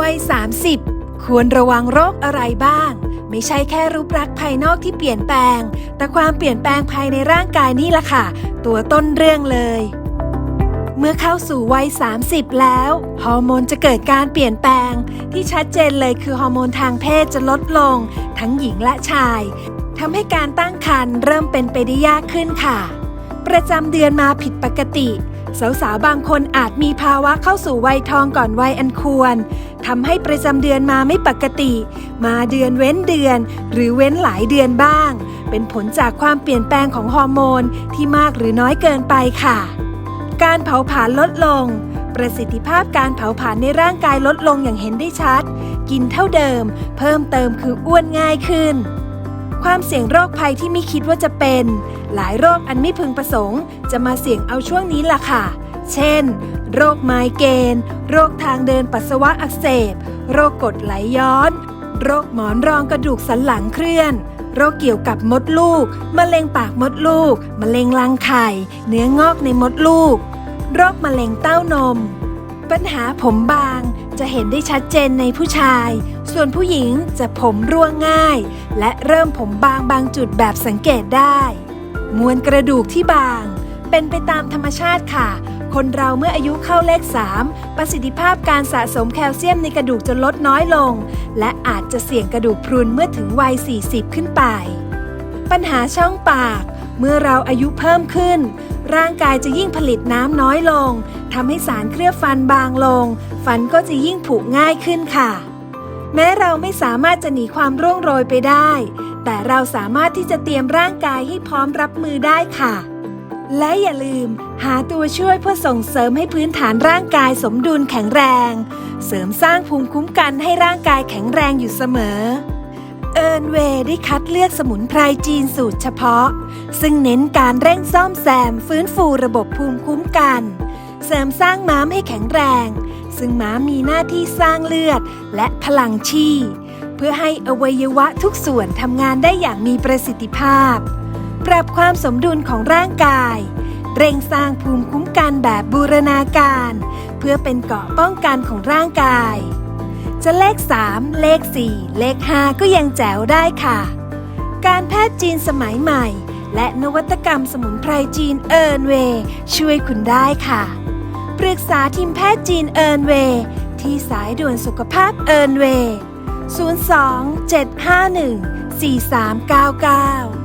วัย 30 ควรระวังโรคอะไรบ้าง ไม่ใช่แค่รูปลักษณ์ภายนอกที่เปลี่ยนแปลง แต่ความเปลี่ยนแปลงภายในร่างกายนี่แหละค่ะ ตัวต้นเรื่องเลย เมื่อเข้าสู่วัย 30 แล้วฮอร์โมนจะเกิดการเปลี่ยนแปลง ที่ชัดเจนเลยคือฮอร์โมนทางเพศจะลดลง ทั้งหญิงและชายทำให้การตั้งครรภ์เริ่มเป็นไปได้ยากขึ้นค่ะ ประจำเดือนมาผิดปกติ สาวๆ บางคนอาจมีภาวะเข้าสู่วัยทองก่อนวัยอันควรทำให้ประจำเดือนมาไม่ปกติ มาเดือนเว้นเดือน หรือเว้นหลายเดือนบ้าง เป็นผลจากความเปลี่ยนแปลงของฮอร์โมนที่มากหรือน้อยเกินไปค่ะ การเผาผลาญลดลง ประสิทธิภาพการเผาผลาญในร่างกายลดลงอย่างเห็นได้ชัด กินเท่าเดิม เพิ่มเติมคืออ้วนง่ายขึ้น ความเสี่ยงโรคภัยที่ไม่คิดว่าจะเป็น หลายโรคอันไม่พึงประสงค์ จะมาเสี่ยงเอาช่วงนี้ล่ะค่ะ เช่น โรคไมเกรนโรคทางเดินปัสสาวะอักเสบ โรคกรดไหลย้อน โรคหมอนรองกระดูกสันหลังเคลื่อน โรคเกี่ยวกับมดลูก มะเร็งปากมดลูก มะเร็งรังไข่ เนื้องอกในมดลูก โรคมะเร็งเต้านม ปัญหาผมบางจะเห็นได้ชัดเจนในผู้ชาย ส่วนผู้หญิงจะผมร่วงง่าย และเริ่มผมบางบางจุดแบบสังเกตได้ มวลกระดูกที่บาง เป็นไปตามธรรมชาติค่ะ คนเราเมื่ออายุเข้าเลข 3 ประสิทธิภาพการสะสมแคลเซียมในกระดูกจะลดน้อยลง และอาจจะเสี่ยงกระดูกพรุนเมื่อถึงวัย 40 ขึ้นไป ปัญหาช่องปาก เมื่อเราอายุเพิ่มขึ้น ร่างกายจะยิ่งผลิตน้ำน้อยลงทำให้สารเคลือบฟันบางลง ฟันก็จะยิ่งผุง่ายขึ้นค่ะ แม้เราไม่สามารถจะหนีความร่วงโรยไปได้ แต่เราสามารถที่จะเตรียมร่างกายให้พร้อมรับมือได้ค่ะ และอย่าลืม หาตัวช่วยเพื่อส่งเสริมให้พื้นฐานร่างกายสมดุลแข็งแรง เสริมสร้างภูมิคุ้มกันให้ร่างกายแข็งแรงอยู่เสมอเอิร์นเวย์ได้คัดเลือกสมุนไพรจีนสูตรเฉพาะ ซึ่งเน้นการเร่งซ่อมแซมฟื้นฟูระบบภูมิคุ้มกัน เสริมสร้างม้ามให้แข็งแรง ซึ่งม้ามีหน้าที่สร้างเลือดและพลังชีเพื่อให้อวัยวะทุกส่วนทำงานได้อย่างมีประสิทธิภาพ ปรับความสมดุลของร่างกาย เร่งสร้างภูมิคุ้มกันแบบบูรณาการ เพื่อเป็นเกราะป้องกันของร่างกาย จะเลข 3 เลข 4 เลข 5 ก็ยังแจ๋วได้ค่ะ การแพทย์จีนสมัยใหม่ และนวัตกรรมสมุนไพรจีนเอิร์นเว ช่วยคุณได้ค่ะ ปรึกษาทีมแพทย์จีนเอิร์นเวย์ที่สายด่วนสุขภาพเอิร์นเวย์ 02 751 4399